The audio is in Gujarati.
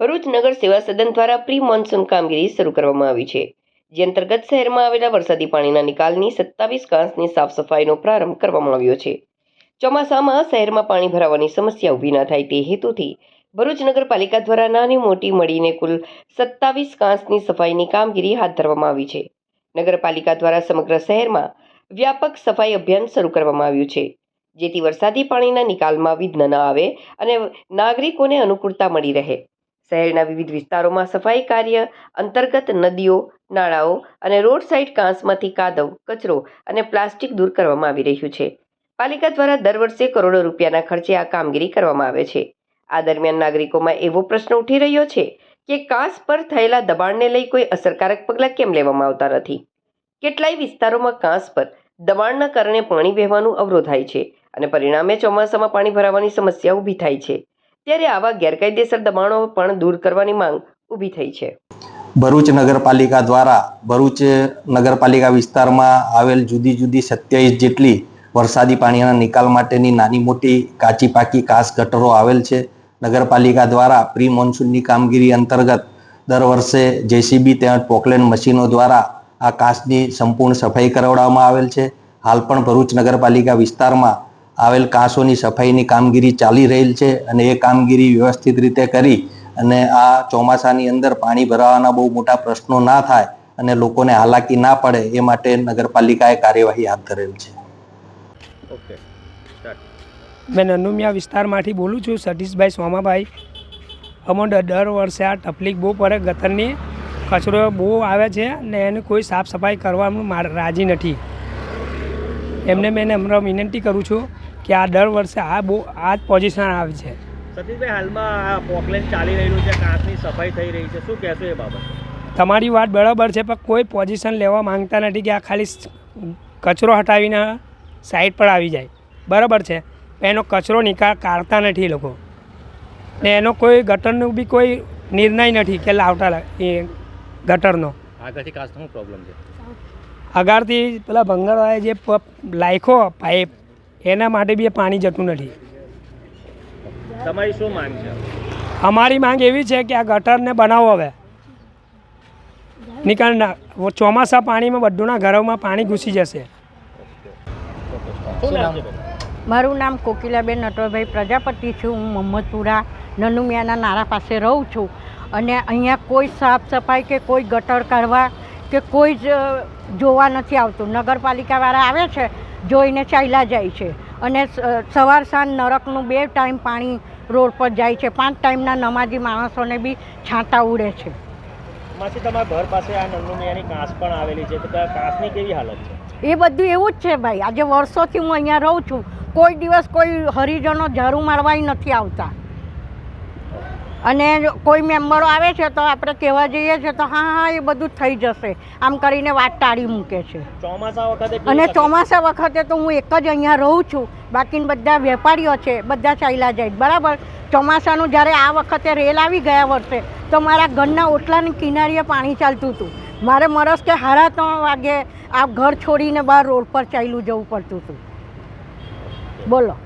ભરૂચ નગર સેવા સદન દ્વારા પ્રી મોન્સૂન કામગીરી શરૂ કરવામાં આવી છે. જે અંતર્ગત શહેરમાં આવેલા વરસાદી પાણીના નિકાલની સત્તાવીસ કાંસની સાફ સફાઈનો પ્રારંભ કરવામાં આવ્યો છે. ચોમાસામાં શહેરમાં પાણી ભરાવાની સમસ્યા ઊભી ન થાય તે હેતુથી ભરૂચ નગરપાલિકા દ્વારા નાની મોટી મળીને કુલ સત્તાવીસ કાંસની સફાઈની કામગીરી હાથ ધરવામાં આવી છે. નગરપાલિકા દ્વારા સમગ્ર શહેરમાં વ્યાપક સફાઈ અભિયાન શરૂ કરવામાં આવ્યું છે. જેથી વરસાદી પાણીના નિકાલમાં વિઘ્ન ન આવે અને નાગરિકોને અનુકૂળતા મળી રહે. શહેરના વિવિધ વિસ્તારોમાં સફાઈ કાર્ય અંતર્ગત નદીઓ, નાળાઓ અને રોડ સાઇડ કાંસમાંથી કાદવ, કચરો અને પ્લાસ્ટિક દૂર કરવામાં આવી રહ્યું છે. પાલિકા દ્વારા દર વર્ષે કરોડો રૂપિયાના ખર્ચે આ કામગીરી કરવામાં આવે છે. આ દરમિયાન નાગરિકોમાં એવો પ્રશ્ન ઉઠી રહ્યો છે કે કાંસ પર થયેલા દબાણને લઈ કોઈ અસરકારક પગલાં કેમ લેવામાં આવતા નથી? કેટલાય વિસ્તારોમાં કાંસ પર દબાણના કારણે પાણી વહેવાનું અવરોધાય છે અને પરિણામે ચોમાસામાં પાણી ભરાવાની સમસ્યા ઊભી થાય છે. ત્યારે આવા ગેરકાયદેસર દબાણો પણ દૂર કરવાની માંગ ઊભી થઈ છે. ભરૂચ નગરપાલિકા દ્વારા, ભરૂચ નગરપાલિકા વિસ્તારમાં આવેલ જુદી જુદી સત્યાવીસ જેટલી વરસાદી પાણીના નિકાલ માટેની નાની મોટી કાચી પાકી કાસ ગટરો આવેલ છે. નગરપાલિકા દ્વારા પ્રી મોન્સૂનની કામગીરી અંતર્ગત દર વર્ષે જેસીબી તેમજ પોકલેન મશીનો દ્વારા આ કાસની સંપૂર્ણ સફાઈ કરાવડાવવામાં આવેલ છે. હાલ પણ ભરૂચ નગરપાલિકા વિસ્તારમાં આવેલ કાંસોની સફાઈની કામગીરી ચાલી રહેલ છે અને એ કામગીરી વ્યવસ્થિત રીતે કરી અને આ ચોમાસાની અંદર પાણી ભરાવાના બહુ મોટા પ્રશ્નો ના થાય અને લોકોને હાલાકી ના પડે એ માટે નગરપાલિકાએ કાર્યવાહી હાથ ધરેલ છે. ઓકે મેં નનુમિયા વિસ્તારમાંથી બોલું છું સતીશભાઈ સોમાભાઈ. અમોડ દર વર્ષે આ તકલીફ બહુ પડે ગતનની કચરો બહુ આવે છે ને એની કોઈ સાફ સફાઈ કરવાનું રાજી નથી. એમને મેં હમણાં વિનંતી કરું છું કે આ દર વર્ષે આ બહુ આ જ પોઝિશન આવે છે. સતીશભાઈ હાલમાં આ પોકલેન ચાલી રહ્યું છે કાંસની સફાઈ થઈ રહી છે. શું કહેશો એ બાબત? તમારી વાત બરાબર છે પણ કોઈ પોઝિશન લેવા માંગતા નથી કે આ ખાલી કચરો હટાવીને સાઈડ પર આવી જાય. બરાબર છે એનો કચરો નિકાલ કાઢતા નથી લોકો. ને એનો કોઈ ગટરનો બી કોઈ નિર્ણય નથી કે લાવતા એ ગટરનો. આગળથી પ્રોબ્લેમ છે. અગારથી પેલા ભંગારવાળાએ જે લાયખો પાઇપ એના માટે બી પાણી જતું નથી. તમારી શું માંગ છે? અમારી માંગ એવી છે કે આ ગટરને બનાવો હવે. નિકાલ ના ચોમાસા પાણીમાં બધુંના ઘરોમાં પાણી ઘૂસી જશે? મારું નામ કોકિલાબેન નટવરભાઈ પ્રજાપતિ છું. હું મોહમ્મદપુરા નનુમિયાના નારા પાસે રહું છું. અને અહીંયા કોઈ સાફ સફાઈ કે કોઈ ગટર કાઢવા કે કોઈ જ જોવા નથી આવતું. નગરપાલિકાવાળા આવે છે જોઈને ચાલ્યા જાય છે. અને સવાર સાંજ નરકનું બે ટાઈમ પાણી રોડ પર જાય છે. પાંચ ટાઈમના નમાજી માણસોને બી છાંટા ઉડે છે. માસી તમારા ઘર પાસે આ નન્નુમિયાની કાંસ પણ આવેલી છે. તો કાંસની કેવી હાલત છે? એ બધું એવું જ છે ભાઈ. આજે વર્ષોથી હું અહીંયા રહું છું. કોઈ દિવસ કોઈ હરિજનો ઝાડુ મારવાય નથી આવતા. અને કોઈ મેમ્બરો આવે છે તો આપણે કહેવા જઈએ છીએ તો હા હા એ બધું થઈ જશે. આમ કરીને વાત ટાળી મૂકે છે. ચોમાસા વખતે અને ચોમાસા વખતે તો હું એક જ અહીંયા રહું છું. બાકી બધા વેપારીઓ છે બધા ચાલ્યા જાય. બરાબર? ચોમાસાનું જ્યારે આ વખતે રેલ આવી ગયા વર્ષે તો મારા ઘરના ઓટલાની કિનારીએ પાણી ચાલતું હતું. મારે મરસ કે હારા ત્રણ વાગે આ ઘર છોડીને બહાર રોડ પર ચાલ્યું જવું પડતું હતું. બોલો.